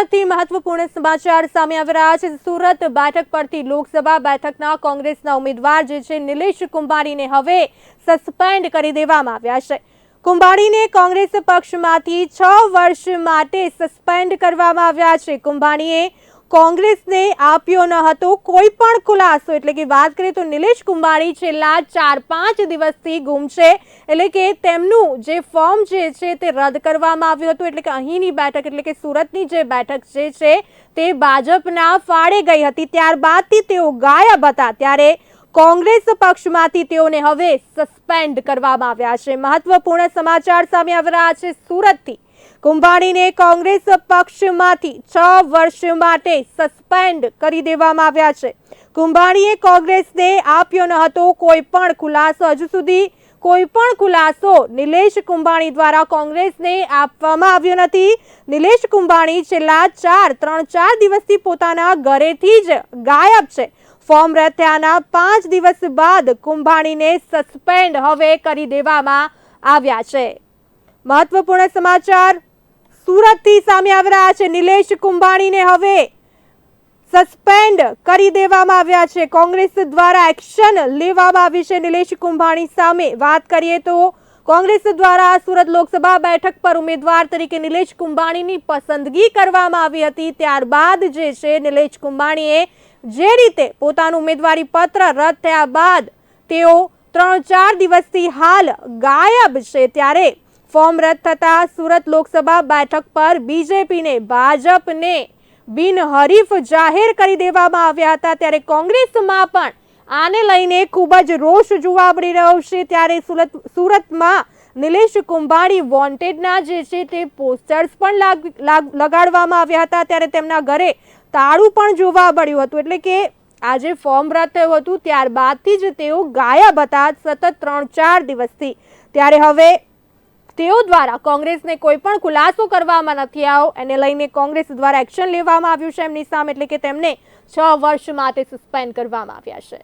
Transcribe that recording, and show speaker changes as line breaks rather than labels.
સુરતથી મહત્વપૂર્ણ સમાચાર સામે આવી રહ્યા છે. સુરત બેઠક પરથી લોકસભા બેઠકના કોંગ્રેસના ઉમેદવાર જે છે, નિલેશ કુંભાણીને હવે સસ્પેન્ડ કરી દેવામાં આવ્યા છે. કુંભાણીને કોંગ્રેસ પક્ષમાંથી છ વર્ષ માટે સસ્પેન્ડ કરવામાં આવ્યા છે. કુંભાણીએ કોંગ્રેસને આપ્યો ન હતો કોઈ પણ ખુલાસો. એટલે કે વાત કરીએ તો નિલેશ કુંભાણી છેલ્લા ચાર પાંચ દિવસથી ગુમ છે. એટલે કે તેમનું જે ફોર્મ જે છે તે રદ કરવામાં આવ્યું હતું. એટલે કે અહીંની બેઠક, એટલે કે સુરતની જે બેઠક જે છે તે ભાજપના ફાળે ગઈ હતી. ત્યારબાદથી તેઓ ગાયબ હતા. ત્યારે કોંગ્રેસ પક્ષમાંથી તેઓને હવે સસ્પેન્ડ કરવામાં આવ્યા છે. મહત્વપૂર્ણ સમાચાર સામે આવી રહ્યા છે સુરતથી. કુંભાણીને કોંગ્રેસ પક્ષમાંથી છ વર્ષ માટે સસ્પેન્ડ કરી દેવામાં આવ્યા છે. કુંભાણીએ કોંગ્રેસને આપ્યો ન હતો કોઈ પણ ખુલાસો. હજુ સુધી કોઈ પણ ખુલાસો નિલેશ કુંભાણી દ્વારા કોંગ્રેસને આપવામાં આવ્યો નથી. નિલેશ કુંભાણી છેલ્લા ચાર, ત્રણ, ચાર દિવસથી પોતાના ઘરેથી જ ગાયબ છે. ફોર્મ રદ થયાના પાંચ દિવસ બાદ કુંભાણીને સસ્પેન્ડ હવે કરી દેવામાં આવ્યા છે. મહત્વપૂર્ણ સમાચાર સુરતથી સામે આવી રહ્યા છે. નિલેશ કુંભાણીને હવે સસ્પેન્ડ કરી દેવામાં આવ્યા છે. કોંગ્રેસ દ્વારા એક્શન લેવામાં આવી છે. નિલેશ કુંભાણી સામે વાત કરીએ તો કોંગ્રેસ દ્વારા સુરત લોકસભા બેઠક પર ઉમેદવાર તરીકે નિલેશ કુંભાણીની પસંદગી કરવામાં આવી હતી. ત્યારબાદ જે છે, નિલેશ કુંભાણીએ જે રીતે પોતાનું ઉમેદવારી પત્ર રદ થયા બાદ તેઓ ત્રણ ચાર દિવસથી હાલ ગાયબ છે. ત્યારે ફોર્મ રદ થતા સુરત લોકસભા બેઠક પર બીજેપીને, ભાજપને બિનહરીફ જાહેર કરી દેવામાં આવ્યા હતા. ત્યારે કોંગ્રેસમાં પણ આને લઈને ખૂબ જ રોષ જોવા મળી રહ્યો છે. ત્યારે સુરત, સુરતમાં નિલેશ કુંભાણી વોન્ટેડના જે છે તે પોસ્ટર્સ પણ લાગ- લાગ- લગાડવામાં આવ્યા હતા. ત્યારે તેમના ઘરે તાળું પણ જોવા મળ્યું હતું. એટલે કે આજે ફોર્મ રદ થયું હતું. ત્યારબાદથી જ તેઓ ગાયબ હતા. સતત ત્રણ ચાર દિવસથી. ત્યારે હવે તેઓ દ્વારા કોંગ્રેસને કોઈ પણ ખુલાસો કરવામાં નથી આવ્યો એને લઈને કોંગ્રેસ દ્વારા એક્શન લેવામાં આવ્યું છે એમની સામે, એટલે કે તેમને છ વર્ષ માટે સસ્પેન્ડ કરવામાં આવ્યા છે.